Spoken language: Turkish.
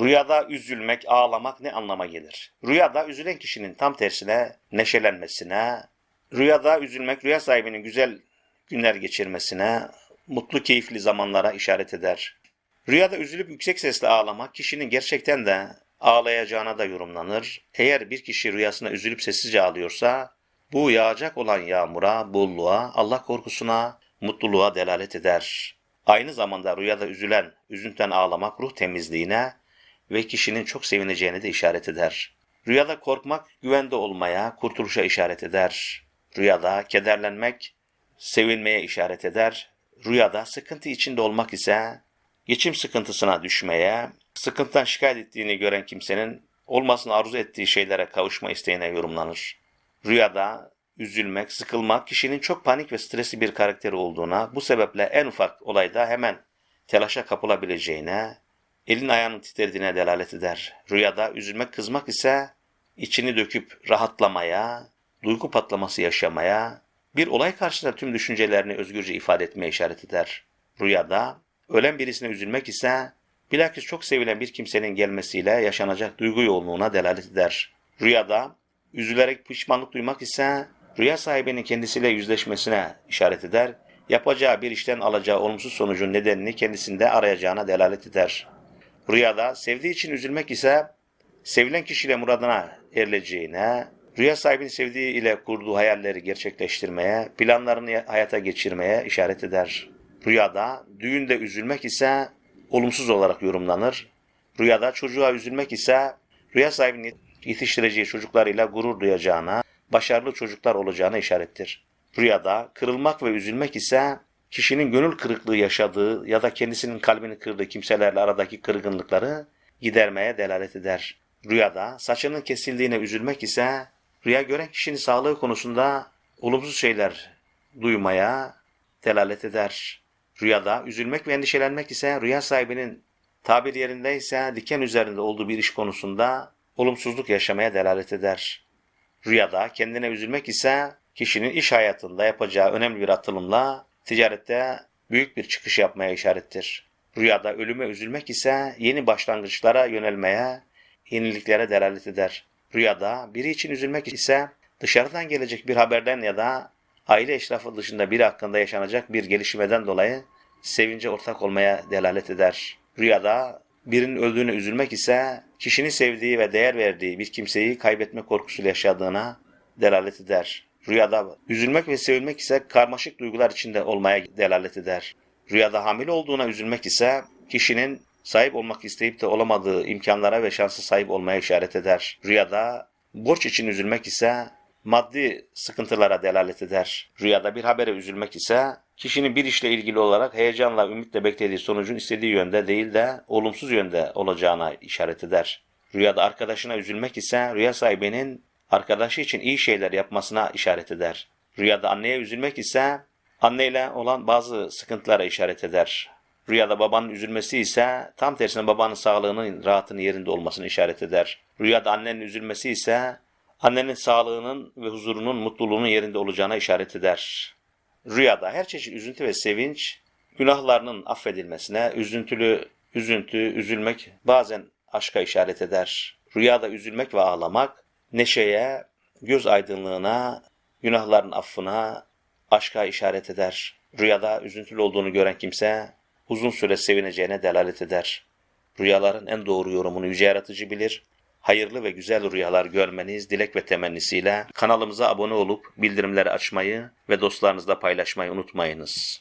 Rüyada üzülmek, ağlamak ne anlama gelir? Rüyada üzülen kişinin tam tersine neşelenmesine, rüyada üzülmek rüya sahibinin güzel günler geçirmesine, mutlu keyifli zamanlara işaret eder. Rüyada üzülüp yüksek sesle ağlamak kişinin gerçekten de ağlayacağına da yorumlanır. Eğer bir kişi rüyasına üzülüp sessizce ağlıyorsa bu yağacak olan yağmura, bolluğa, Allah korkusuna, mutluluğa delalet eder. Aynı zamanda rüyada üzülen, üzüntüden ağlamak ruh temizliğine ve kişinin çok sevineceğine de işaret eder. Rüyada korkmak güvende olmaya, kurtuluşa işaret eder. Rüyada kederlenmek sevilmeye işaret eder. Rüyada sıkıntı içinde olmak ise geçim sıkıntısına düşmeye, sıkıntıdan şikayet ettiğini gören kimsenin olmasını arzu ettiği şeylere kavuşma isteğine yorumlanır. Rüyada üzülmek, sıkılmak kişinin çok panik ve stresli bir karakteri olduğuna, bu sebeple en ufak olayda hemen telaşa kapılabileceğine, elin ayağının titrediğine delalet eder. Rüyada üzülmek, kızmak ise içini döküp rahatlamaya, duygu patlaması yaşamaya, bir olay karşısında tüm düşüncelerini özgürce ifade etmeye işaret eder. Rüyada ölen birisine üzülmek ise bilakis çok sevilen bir kimsenin gelmesiyle yaşanacak duygu yoğunluğuna delalet eder. Rüyada üzülerek pişmanlık duymak ise rüya sahibinin kendisiyle yüzleşmesine işaret eder. Yapacağı bir işten alacağı olumsuz sonucun nedenini kendisinde arayacağına delalet eder. Rüyada sevdiği için üzülmek ise sevilen kişiyle muradına erileceğine, rüya sahibinin sevdiği ile kurduğu hayalleri gerçekleştirmeye, planlarını hayata geçirmeye işaret eder. Rüyada düğünde üzülmek ise olumsuz olarak yorumlanır. Rüyada çocuğa üzülmek ise rüya sahibinin yetiştireceği çocuklarıyla gurur duyacağına, başarılı çocuklar olacağına işarettir. Rüyada kırılmak ve üzülmek ise kişinin gönül kırıklığı yaşadığı ya da kendisinin kalbini kırdığı kimselerle aradaki kırgınlıkları gidermeye delalet eder. Rüyada saçının kesildiğine üzülmek ise rüya gören kişinin sağlığı konusunda olumsuz şeyler duymaya delalet eder. Rüyada üzülmek ve endişelenmek ise rüya sahibinin tabir yerindeyse diken üzerinde olduğu bir iş konusunda olumsuzluk yaşamaya delalet eder. Rüyada kendine üzülmek ise kişinin iş hayatında yapacağı önemli bir atılımla ticarette büyük bir çıkış yapmaya işarettir. Rüyada ölüme üzülmek ise yeni başlangıçlara yönelmeye, yeniliklere delalet eder. Rüyada biri için üzülmek ise dışarıdan gelecek bir haberden ya da aile eşrafı dışında biri hakkında yaşanacak bir gelişmeden dolayı sevince ortak olmaya delalet eder. Rüyada birinin öldüğüne üzülmek ise kişinin sevdiği ve değer verdiği bir kimseyi kaybetme korkusuyla yaşadığına delalet eder. Rüyada üzülmek ve sevilmek ise karmaşık duygular içinde olmaya delalet eder. Rüyada hamile olduğuna üzülmek ise kişinin sahip olmak isteyip de olamadığı imkanlara ve şansa sahip olmaya işaret eder. Rüyada borç için üzülmek ise maddi sıkıntılara delalet eder. Rüyada bir habere üzülmek ise kişinin bir işle ilgili olarak heyecanla, ümitle beklediği sonucun istediği yönde değil de olumsuz yönde olacağına işaret eder. Rüyada arkadaşına üzülmek ise rüya sahibinin arkadaşı için iyi şeyler yapmasına işaret eder. Rüyada anneye üzülmek ise anneyle olan bazı sıkıntılara işaret eder. Rüyada babanın üzülmesi ise tam tersine babanın sağlığının, rahatının yerinde olmasını işaret eder. Rüyada annenin üzülmesi ise annenin sağlığının ve huzurunun, mutluluğunun yerinde olacağına işaret eder. Rüyada her çeşit üzüntü ve sevinç, günahlarının affedilmesine, üzüntülü, üzüntü, üzülmek bazen aşka işaret eder. Rüyada üzülmek ve ağlamak, neşeye, göz aydınlığına, günahların affına, aşka işaret eder. Rüyada üzüntülü olduğunu gören kimse uzun süre sevineceğine delalet eder. Rüyaların en doğru yorumunu yüce yaratıcı bilir. Hayırlı ve güzel rüyalar görmeniz dilek ve temennisiyle kanalımıza abone olup bildirimleri açmayı ve dostlarınızla paylaşmayı unutmayınız.